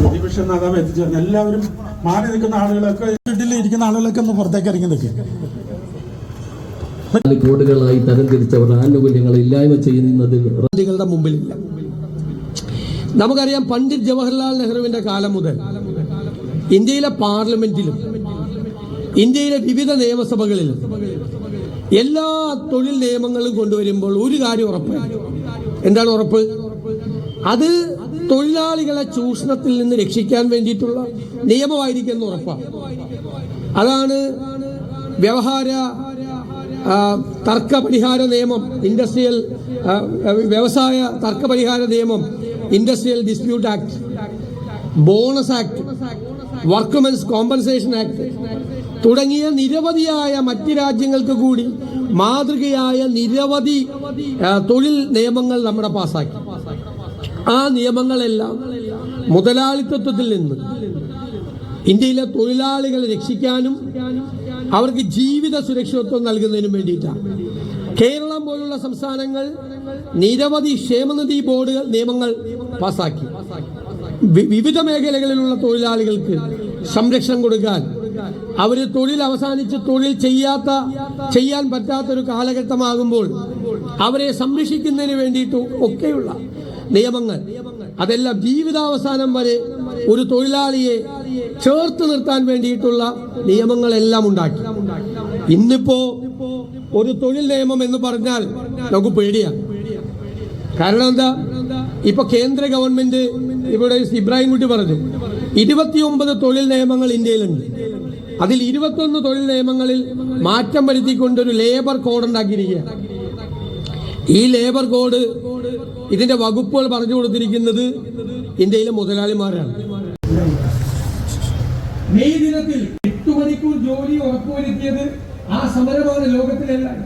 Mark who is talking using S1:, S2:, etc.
S1: പ്രതിപക്ഷ നേതാവ് എത്തിച്ചേർന്ന് എല്ലാവരും മാറി നിൽക്കുന്ന ആളുകളൊക്കെ വീട്ടിൽ ഇരിക്കുന്ന ആളുകളൊക്കെ ഒന്ന് പുറത്തേക്ക് ഇറങ്ങി
S2: നിൽക്കുക കോടുകളായി തരംതിരിച്ചവർ ആനുകൂല്യങ്ങൾ ഇല്ലായ്മ ചെയ്യുന്നതിൽ
S3: മുമ്പിലില്ല. നമുക്കറിയാം പണ്ഡിറ്റ് ജവഹർലാൽ നെഹ്റുവിന്റെ കാലം മുതൽ ഇന്ത്യയിലെ പാർലമെന്റിലും ഇന്ത്യയിലെ വിവിധ നിയമസഭകളിലും എല്ലാ തൊഴിൽ നിയമങ്ങളും കൊണ്ടുവരുമ്പോൾ ഒരു കാര്യം ഉറപ്പ്. എന്താണ് ഉറപ്പ്? അത് തൊഴിലാളികളെ ചൂഷണത്തിൽ നിന്ന് രക്ഷിക്കാൻ വേണ്ടിയിട്ടുള്ള നിയമമായിരിക്കും എന്ന് ഉറപ്പാണ്. അതാണ് വ്യവഹാര തർക്ക പരിഹാര നിയമം ഇൻഡസ്ട്രിയൽ വ്യവസായ തർക്ക പരിഹാര നിയമം industrial dispute act bonus act workmen's compensation act തുടങ്ങിയ നിരവധിയായ മറ്റ് രാജ്യങ്ങൾക്ക് കൂടി മാതൃകയായ നിരവധി തൊഴിൽ നിയമങ്ങൾ നമ്മുടെ പാസ്സാക്കി ആ നിയമങ്ങളെല്ലാം മുതലാളിത്തത്വത്തിൽ നിന്ന് ഇന്ത്യയിലെ തൊഴിലാളികളെ രക്ഷിക്കാനും അവർക്ക് ജീവിത സുരക്ഷിതത്വം നൽകുന്നതിനും വേണ്ടിയിട്ടാണ് കേരളം പോലുള്ള സംസ്ഥാനങ്ങൾ നിരവധി ക്ഷേമനിധി ബോർഡുകൾ നിയമങ്ങൾ പാസാക്കി. വിവിധ മേഖലകളിലുള്ള തൊഴിലാളികൾക്ക് സംരക്ഷണം കൊടുക്കാൻ. അവർ തൊഴിൽ അവസാനിച്ച് തൊഴിൽ ചെയ്യാത്ത ചെയ്യാൻ പറ്റാത്തൊരു കാലഘട്ടമാകുമ്പോൾ അവരെ സംരക്ഷിക്കുന്നതിന് വേണ്ടിയിട്ട് ഒക്കെയുള്ള നിയമങ്ങൾ. അതെല്ലാം ജീവിതാവസാനം വരെ ഒരു തൊഴിലാളിയെ ചേർത്ത് നിർത്താൻ വേണ്ടിയിട്ടുള്ള നിയമങ്ങളെല്ലാം ഉണ്ടാക്കി. ഇന്നിപ്പോ ഒരു തൊഴിൽ നിയമം എന്ന് പറഞ്ഞാൽ നമുക്ക് പേടിയാണ് കാരണം എന്താ? ഇപ്പൊ കേന്ദ്ര ഗവൺമെന്റ് ഇവിടെ ഇബ്രാഹിം കുട്ടി പറഞ്ഞു ഇരുപത്തിയൊമ്പത് തൊഴിൽ നിയമങ്ങൾ ഇന്ത്യയിലുണ്ട്. അതിൽ ഇരുപത്തൊന്ന് തൊഴിൽ നിയമങ്ങളിൽ മാറ്റം വരുത്തിക്കൊണ്ട് ഒരു ലേബർ കോഡ് ഉണ്ടാക്കിയിരിക്കുക ഈ ലേബർ കോഡ് ഇതിന്റെ വകുപ്പുകൾ പറഞ്ഞു കൊടുത്തിരിക്കുന്നത് ഇന്ത്യയിലെ മുതലാളിമാരാണ്. മെയ് ദിനത്തിൽ എട്ട് മണിക്കൂർ ജോലി ഉറപ്പുവരുത്തിയത് ആ സമരമാണ് ലോകത്തിലെല്ലാം